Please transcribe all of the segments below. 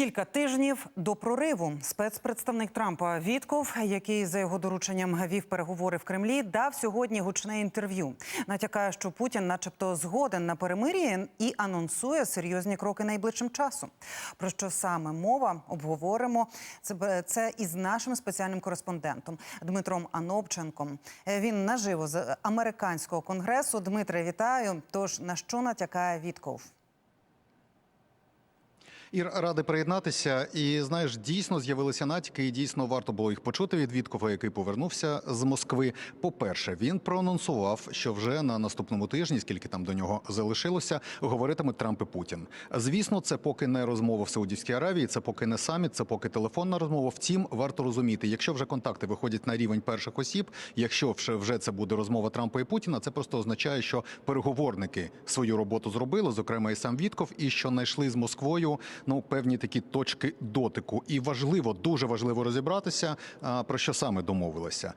Кілька тижнів до прориву спецпредставник Трампа Вітков, який за його дорученням вів переговори в Кремлі, дав сьогодні гучне інтерв'ю. Натякає, що Путін, начебто, згоден на перемир'я і анонсує серйозні кроки найближчим часом. Про що саме мова обговоримо це, це із нашим спеціальним кореспондентом Дмитром Анопченком. Е, Він наживо з американського конгресу. Дмитре, вітаю. Тож на що натякає Вітков? Ір радий приєднатися. І знаєш, дійсно з'явилися натяки, і дійсно варто було їх почути від Віткова, який повернувся з Москви. По-перше, він проанонсував, що вже на наступному тижні, скільки там до нього залишилося, говоритиме Трамп і Путін. Звісно, це поки не розмова в Саудівській Аравії, це поки не саміт, це поки телефонна розмова. Втім, варто розуміти, якщо вже контакти виходять на рівень перших осіб, якщо вже- вже це буде розмова Трампа і Путіна, це просто означає, що переговорники свою роботу зробили, зокрема і сам Вітков, і що знайшли з Москвою ну певні такі точки дотику. І важливо, дуже важливо розібратися, а, про що саме домовилися.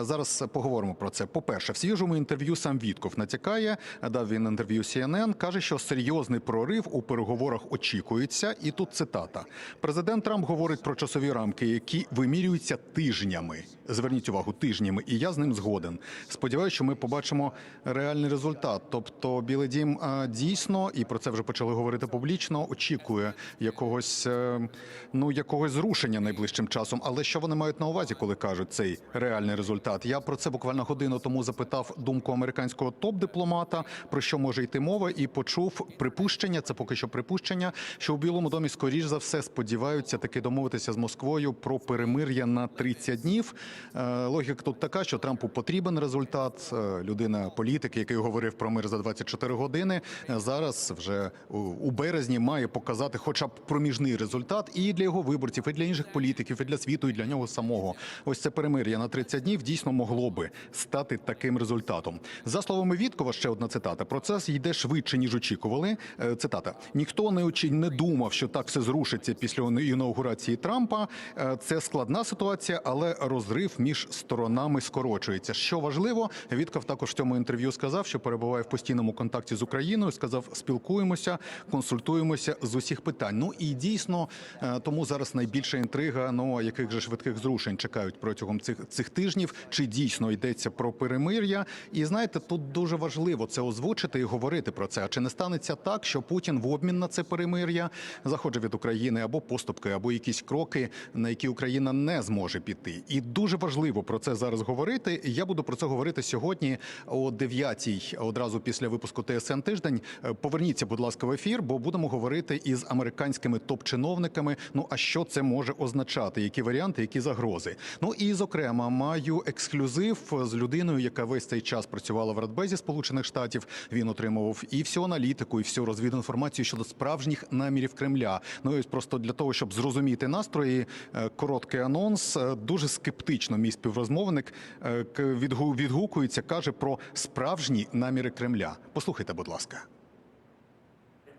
Зараз поговоримо про це. По перше, в свіжому інтерв'ю сам Вітков натякає. Дав він інтерв'ю CNN, каже, що серйозний прорив у переговорах очікується. І тут цитата: президент Трамп говорить про часові рамки, які вимірюються тижнями. Зверніть увагу, тижнями, і я з ним згоден. Сподіваюся, що ми побачимо реальний результат. Тобто, Білий Дім дійсно, і про це вже почали говорити публічно. Очікує якогось е, ну якогось зрушення найближчим часом. Але що вони мають на увазі, коли кажуть цей реальний результат? Я про це буквально годину тому запитав думку американського топ-дипломата, про що може йти мова, і почув припущення. Це поки що припущення, що у Білому домі скоріш за все сподіваються таки домовитися з Москвою про перемир'я на 30 днів. Е, Логіка тут така, що Трампу потрібен результат. Е, Людина, політик, який говорив про мир за 24 години, зараз вже у- березні має показати, хоча б проміжний результат, і для його виборців, і для інших політиків, і для світу, і для нього самого. Ось це перемир'я на 30 днів дійсно могло би стати таким результатом. За словами Віткова, ще одна цитата: процес йде швидше ніж очікували. Е, Цитата: ніхто не очі не думав, що так все зрушиться після інаугурації Трампа. Е, Це складна ситуація, але розрив між сторонами скорочується. Що важливо, Вітков також в цьому інтерв'ю сказав, що перебуває в постійному контакті з Україною. Сказав, спілкуємося, консультуємося з усіх питань. Ну і дійсно е, тому зараз найбільша інтрига. Ну яких же швидких зрушень чекають протягом цих цих тижнів? Чи дійсно йдеться про перемир'я? І знаєте, тут дуже важливо це озвучити і говорити про це. А чи не станеться так, що Путін в обмін на це перемир'я захоче від України або поступки, або якісь кроки, на які Україна не зможе піти? І дуже важливо про це зараз говорити. Я буду про це говорити сьогодні о 9-й, одразу після випуску ТСН тиждень. Е, Поверніться, будь ласка, в ефір, бо будемо говорити із американськими топ-чиновниками. Ну а що це може означати? Які варіанти, які загрози? Ну і зокрема, маю ексклюзив з людиною, яка весь цей час працювала в Радбезі Сполучених Штатів. Він отримував і всю аналітику, і всю розвідну інформацію щодо справжніх намірів Кремля. Ну і просто для того, щоб зрозуміти настрої, е, короткий анонс. Е, Дуже скептично мій співрозмовник е, відгукується, каже про справжні наміри Кремля. Послухайте, будь ласка.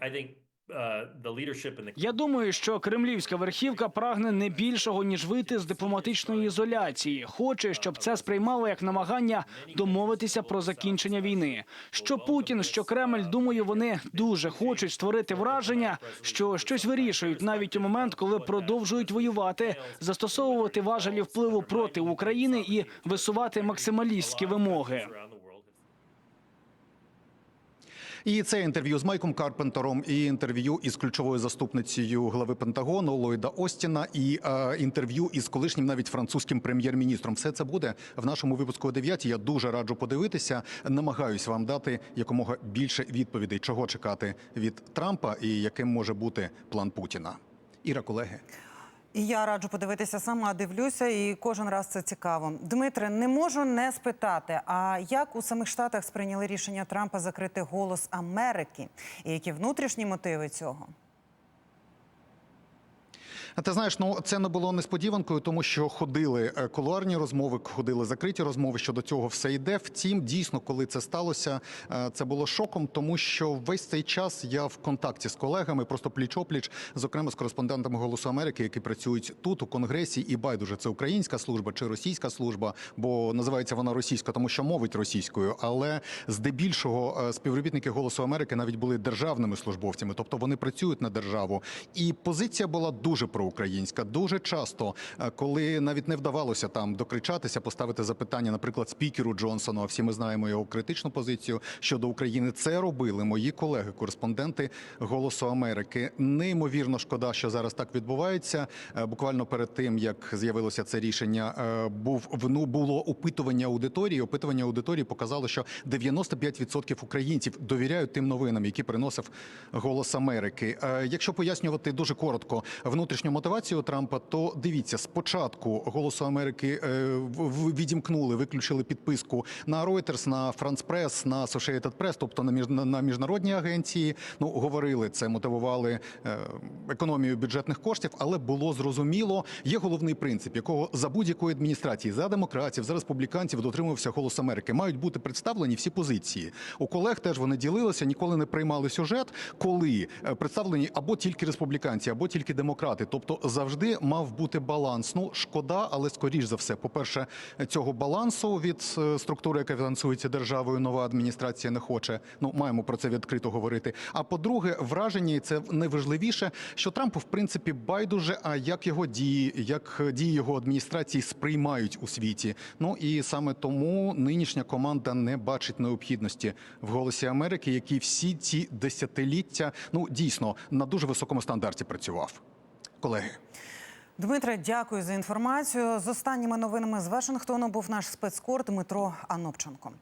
I think the Я думаю, що кремлівська верхівка прагне не більшого ніж вийти з дипломатичної ізоляції. Хоче, щоб це сприймало як намагання домовитися про закінчення війни. Що Путін, що Кремль, думаю, вони дуже хочуть створити враження, що щось вирішують навіть у момент, коли продовжують воювати, застосовувати важелі впливу проти України і висувати максималістські вимоги. І це інтерв'ю з Майком Карпентером, і інтерв'ю із ключовою заступницею глави Пентагону Ллойда Остіна, і е, інтерв'ю із колишнім навіть французьким прем'єр-міністром. Все це буде в нашому випуску о 9. Я дуже раджу подивитися. Намагаюсь вам дати якомога більше відповідей, чого чекати від Трампа і яким може бути план Путіна. Іра, колеги. І я раджу подивитися сама, дивлюся, і кожен раз це цікаво. Дмитре, не можу не спитати, а як у самих штатах сприйняли рішення Трампа закрити голос Америки? І які внутрішні мотиви цього? Ти знаєш, ну це не було несподіванкою, тому що ходили е, кулуарні розмови, ходили закриті розмови щодо цього все йде. Втім, дійсно, коли це сталося, е, це було шоком, тому що весь цей час я в контакті з колегами, просто пліч-опліч, зокрема з кореспондентами Голосу Америки, які працюють тут у конгресі, і байдуже це українська служба чи російська служба, бо називається вона російська, тому що мовить російською. Але здебільшого е, співробітники Голосу Америки навіть були державними службовцями, тобто вони працюють на державу. І позиція була дуже проукраїнська. Дуже часто, е, коли навіть не вдавалося там докричатися, поставити запитання, наприклад, спікеру Джонсону. А всі ми знаємо його критичну позицію щодо України. Це робили мої колеги, кореспонденти Голосу Америки. Неймовірно шкода, що зараз так відбувається. Е, Буквально перед тим як з'явилося це рішення, е, був ну, було опитування аудиторії. Опитування аудиторії показало, що 95% українців довіряють тим новинам, які приносив Голос Америки. Якщо пояснювати дуже коротко внутрішню мотивацію Трампа, то дивіться, спочатку Голосу Америки е, відімкнули, виключили підписку на Reuters, на France Press, на Associated Press, тобто на міжнародні агенції. Ну говорили це, мотивували е, економію бюджетних коштів, але було зрозуміло. Є головний принцип, якого за будь-якої адміністрації, за демократів, за республіканців дотримувався Голос Америки. Мають бути представлені всі позиції. У колег теж вони ділилися, ніколи не приймали сюжет, коли е, представлені або тільки республіканці, або тільки демократи. Тобто завжди мав бути баланс. Ну шкода, але скоріш за все, по-перше, цього балансу від е, структури, яка фінансується державою, нова адміністрація не хоче. Ну маємо про це відкрито говорити. А по-друге, враження, і це найважливіше, що Трампу в принципі байдуже, а як його дії, як дії його адміністрації сприймають у світі. Ну і саме тому нинішня команда не бачить необхідності в голосі Америки, який всі ці десятиліття ну дійсно на дуже високому стандарті працював. Колеги. Дмитре, дякую за інформацію. З останніми новинами з Вашингтону був наш спецкор Дмитро Анопченко.